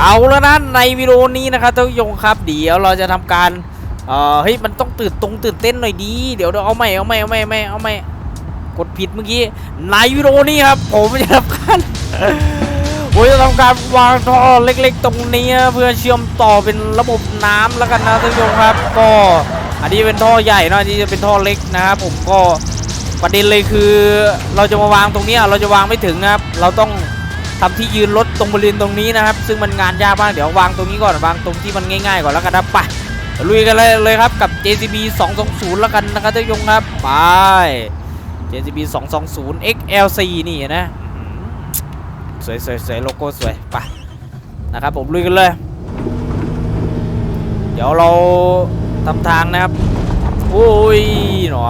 เอาแล้วนะในวิดีโอนี้นะครับท่านผู้ชมครับเดี๋ยวเราจะทำการเอ่อเฮ้ยมันต้องตื่นตรงตื่นเต้นหน่อยดีเดี๋ยวเดี๋ยวเอาใหม่เอาใหม่เอาใหม่เอาใหม่เอาใหม่กดผิดเมื่อกี้ในวิดีโอนี้ครับ ผมจะทำการผมจะทำการวางท่อเล็กๆ ตรงนี้เพื่อเชื่อมต่อเป็นระบบน้ำแล้วกันนะท่านผู้ชมครับ ก็อันนี้เป็นท่อใหญ่นะอันนี้จะเป็นท่อเล็กนะครับผมก็ประเด็นเลยคือเราจะมาวางตรงนี้เราจะวางไม่ถึงนะครับ เราต้อง ทำที่ยืนรถตรงบริเวณตรงนี้นะครับ ซึ่งมันงานยากมากเดี๋ยววางตรงนี้ก่อนวางตรงที่มันง่ายๆก่อนแล้วกันนะไปลุยกันเลยเลยครับกับ JCB 220แล้วกันนะครับท่านผู้ชมครับไป JCB 220 XLC นี่นะสวยสวยสวยโลโก้สวยไปนะครับผมลุยกันเลย เดี๋ยวเราทำทางนะครับโอ้ยหนอ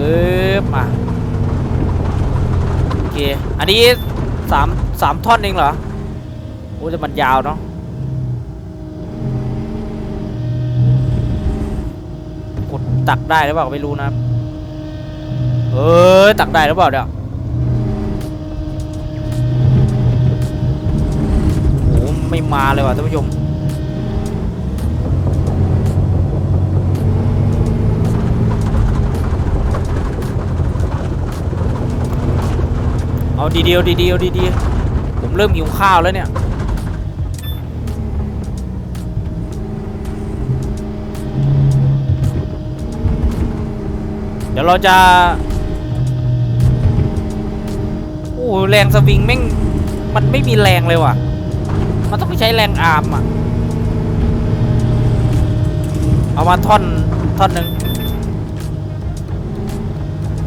ปึ๊บมาโอเค อันนี้สามสามท่อนเองเหรอ โอ้จะมันยาวเนาะกดตักได้หรือเปล่าไม่รู้นะเออตักได้หรือเปล่าเนี่ยโอ้ไม่มาเลยว่ะท่านผู้ชม เอาดีเดียวดีเดียวดีเดีๆผมเริ่มหิวข้าวแล้วเนี่ย เดี๋ยวเราจะ โอ้แรงสวิงแม่ง มันไม่มีแรงเลยว่ะ มันต้องใช้แรงอาร์มอะ เอามาท่อนท่อนหนึ่ง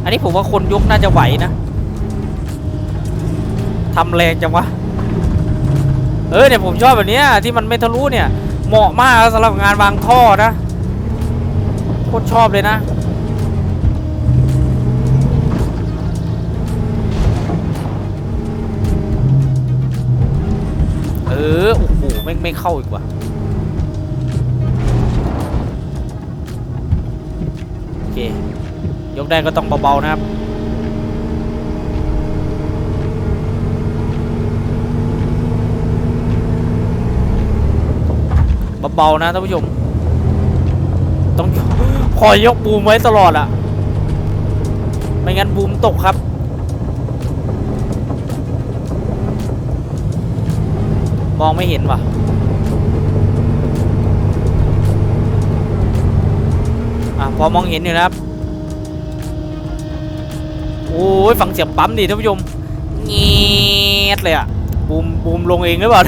อันนี้ผมว่าคนยกน่าจะไหวนะ ทำแรงจังวะ เออเนี่ยผมชอบแบบนี้ที่มันไม่ทะลุเนี่ย เหมาะมากสำหรับงานวางท่อนะโคตรชอบเลยนะเออ โอ้โหไม่ไม่เข้าอีกว่ะโอเค ยกได้ก็ต้องเบา ๆ นะครับ เบาๆนะท่านผู้ชม ต้องคอยยกบูมไว้ตลอดอะไม่งั้นบูมตกครับ มองไม่เห็นว่ะอะพอมองเห็นอยู่นะครับโอ้ยฟังเสียงปั๊มดิท่านผู้ชมเงียดเลยอะบูมบูมลงเองหรือเปล่า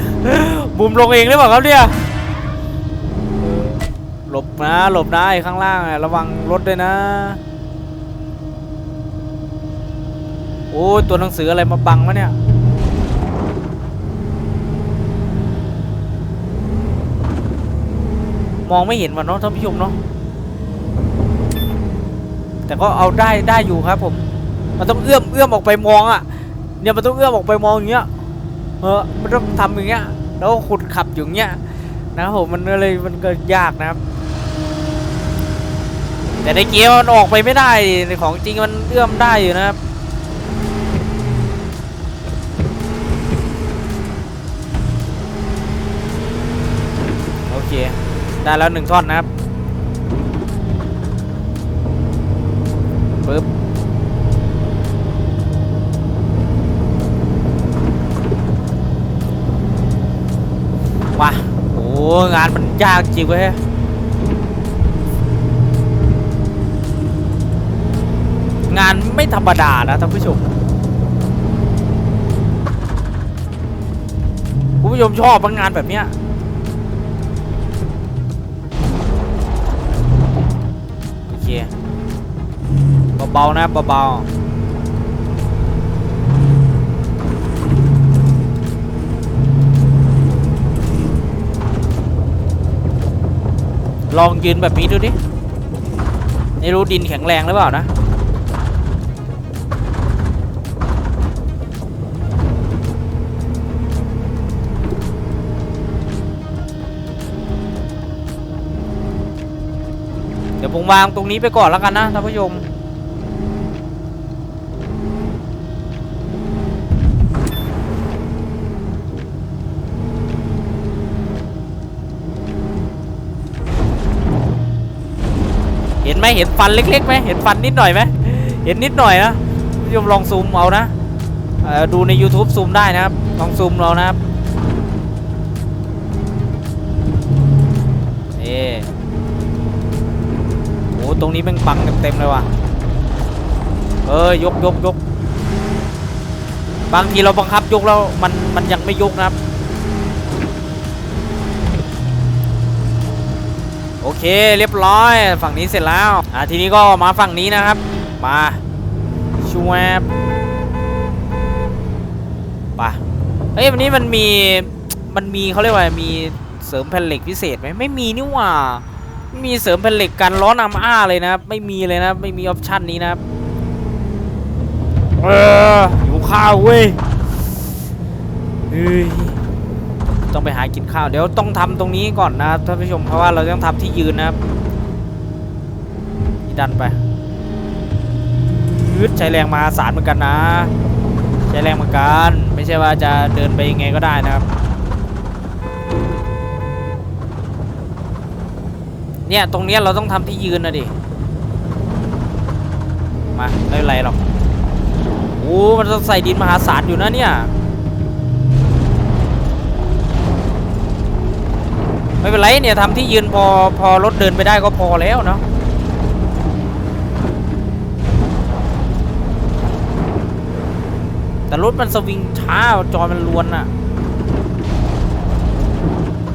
บูมลงเองหรือเปล่าครับเนี่ย หลบนะหลบนะไอ้ข้างล่างระวังรถด้วยนะ โอ้ยตัวหนังสืออะไรมาบังวะเนี่ยมองไม่เห็นว่ะเนาะท่านผู้ชมเนาะแต่ก็เอาได้ได้อยู่ครับผม มันต้องเอื้อมเอื้อมออกไปมองอะ เนี่ยมันต้องเอื้อมออกไปมองอย่างเงี้ยเออมันต้องทำอย่างเงี้ย แล้วก็ขุดขับอยู่อย่างเงี้ยนะครับผมมันก็เลยมันก็ยากนะครับ แต่ในเกมมันออกไปไม่ได้ในของจริงมันเอื้อมได้อยู่นะครับโอเค ได้แล้วหนึ่งท่อนนะครับปึ๊บว้าโอ้งานมันยากจริงเว้ย งานไม่ธรรมดานะท่านผู้ชมคุณผู้ชมชอบงานแบบเนี้ยโอเคเบาๆนะเบาๆลองยืนแบบนี้ดูดิไม่รู้ดินแข็งแรงหรือเปล่านะ ผมวางตรงนี้ไปก่อนแล้วกันนะท่านผู้ชมเห็นไหมเห็นฟันเล็กๆไหมเห็นฟันนิดหน่อยไหมเห็นนิดหน่อยนะผู้ชมลองซูมเอานะดูใน YouTube ซูมได้นะครับ ลองซูมเรานะครับนี่ โอ้ตรงนี้แม่งปังเต็มๆเลยว่ะ เอ้ยยกยกยกบางทีเราบังคับยกแล้วมันมันยังไม่ยกนะครับ โอเคเรียบร้อยฝั่งนี้เสร็จแล้ว อะทีนี้ก็มาฝั่งนี้นะครับ มาชวบไปเฮ้ยวันนี้มันมีมันมีเขาเรียกว่ามีเสริมแผ่นเหล็กพิเศษไหมไม่มีนี่หว่า ม่มีเสริมแผ่นเหล็กกันล้อนำอ้าเลยนะครับ ไม่มีเลยนะไม่มีออปชั่นนี้นะครับเอออยู่ข้าวเว้ยเฮ้ยต้องไปหากินข้าวเดี๋ยวต้องทำตรงนี้ก่อนนะท่านผู้ชมเพราะว่าเราต้องทำที่ยืนนะครับดันไปยืดใช้แรงมหาศาลเหมือนกันนะ ใช้แรงเหมือนกัน ไม่ใช่ว่าจะเดินไปยังไงก็ได้นะครับ เนี่ย ตรงเนี้ยเราต้องทำที่ยืนนะดิ มาไม่เป็นไรหรอกโอ้มันต้องใส่ดินมหาศาลอยู่นะเนี่ย ไม่เป็นไรเนี่ยทำที่ยืนพอพอรถเดินไปได้ก็พอแล้วเนาะแต่รถมันสวิงช้าจอมันลวนอะ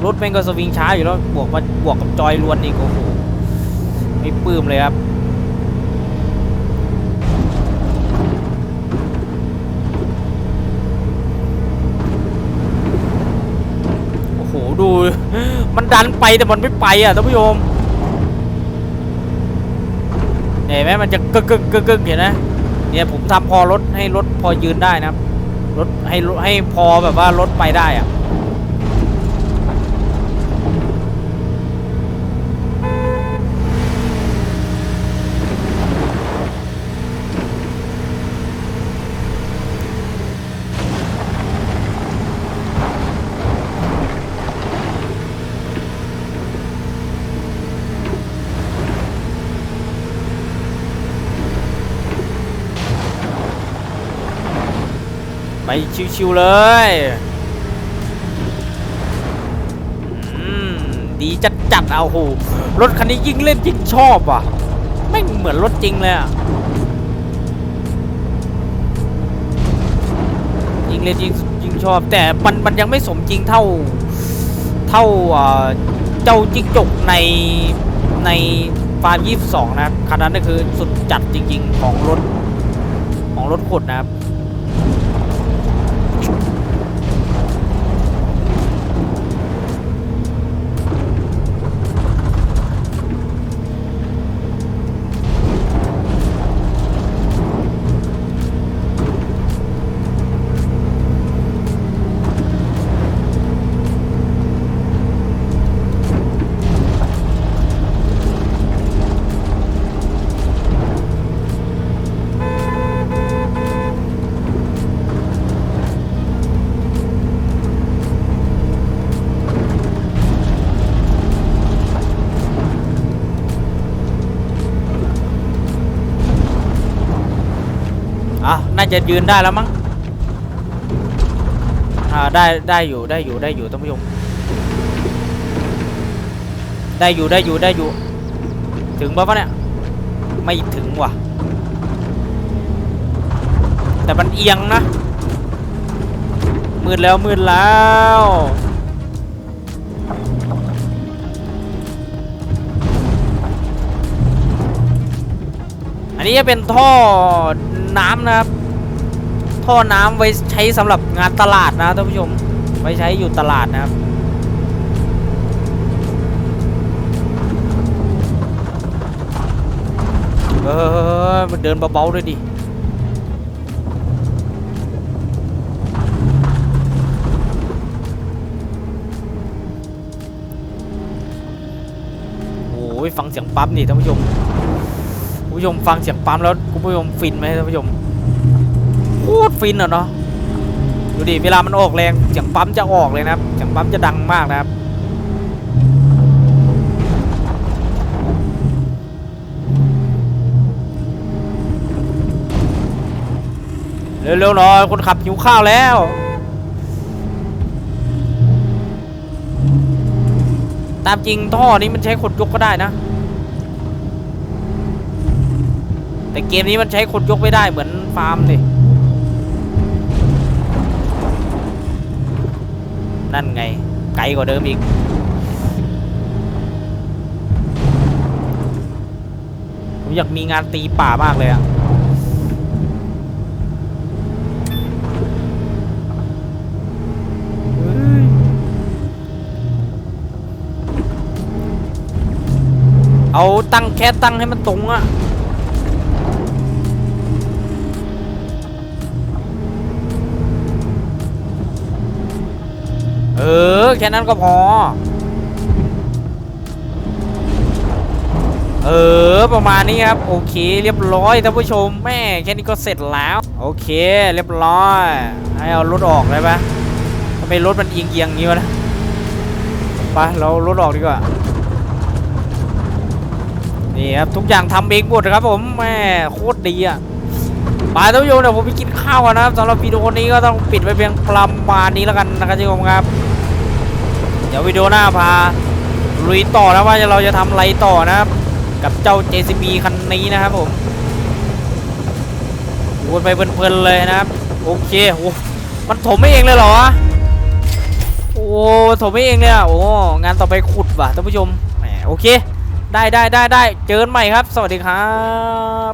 รถแม่งก็สวิงช้าอยู่แล้วบวกมาบวกกับจอยลวนอีกโอ้โหไม่ปลื้มเลยครับโอ้โหดู มันดันไปแต่มันไม่ไปอะท่านผู้ชมเห็นไหมมันจะกึกกึกกึกกึกเห็นไหมเนี่ยผมทำพอรถให้รถพอยืนได้นะครับรถให้ให้พอแบบว่ารถไปได้อะ ไปชิวๆเลยอืมดีจัดๆเอาโหรถคันนี้ยิ่งเล่นยิ่งชอบอะ ไม่เหมือนรถจริงเลยอะยิ่งเล่นยิ่งยิ่งชอบ แต่มันมันยังไม่สมจริงเท่าเท่าเออเจ้าจิกจกในในฟาร์ม22นะครับคันนั้นก็คือสุดจัดจริง ๆ ของรถของรถขุดนะครับ อะน่าจะยืนได้แล้วมั้งอ่าได้ได้อยู่ได้อยู่ได้อยู่ท่านผู้ชมได้อยู่ได้อยู่ได้อยู่ ถึงป่ะวะเนี่ยไม่ถึงว่ะ แต่มันเอียงนะ มืดแล้วมืดแล้วอันนี้จะเป็นท่อ น้ำนะครับ ท่อน้ำไว้ใช้สำหรับงานตลาดนะท่านผู้ชม ไว้ใช้อยู่ตลาดนะครับเออมันเดินเบาๆด้วยดิโอ้ยฟังเสียงปั๊มดิท่านผู้ชม ผู้ชมฟังเสียงปั๊มแล้วคุณผู้ชมฟินไหมท่านผู้ชมโคตรฟินอะเนาะดูดิเวลามันออกแรงเสียงปั๊มจะออกเลยนะครับเสียงปั๊มจะดังมากนะครับเร็วๆหน่อยคนขับหิวข้าวแล้วตามจริงท่อนี้มันใช้คนยกก็ได้นะ แต่เกมนี้มันใช้คนยกไม่ได้เหมือนฟาร์มดินั่นไง ไกลกว่าเดิมอีก ผมอยากมีงานตีป่ามากเลยอะเฮ้ยเอาตั้งแค่ตั้งให้มันตรงอะ ออแค่นั้นก็พอ เออ ประมาณนี้ครับ โอเค เรียบร้อยท่านผู้ชมแม่แค่นี้ก็เสร็จแล้ว โอเค เรียบร้อย ให้เอารถออกได้ปะทำไมรถมันเอียงเอียงๆอย่างนี้วะนะไปเรารถออกดีกว่านี่ครับทุกอย่างทำเองหมดครับผมแม่โคตรดีอะไปท่านผู้ชมเดี๋ยวผมไปกินข้าวก่อนนะครับสำหรับวิดีโอนี้ก็ต้องปิดไปเพียงประมาณนี้แล้วกันนะครับท่านผู้ชมครับ เดี๋ยววิดีโอหน้าพาลุยต่อนะว่าเราจะทำอะไรต่อนะครับ กับเจ้า JCB คันนี้นะครับผมวนไปเพลินๆเลยนะครับ โอเคโอ้มันถมไม่เองเลยเหรอโอ้ถมไม่เองเลยอะโอ้งานต่อไปขุดว่ะท่านผู้ชมแหมโอเค ได้ได้ได้ได้เจอกันใหม่ครับ สวัสดีครับ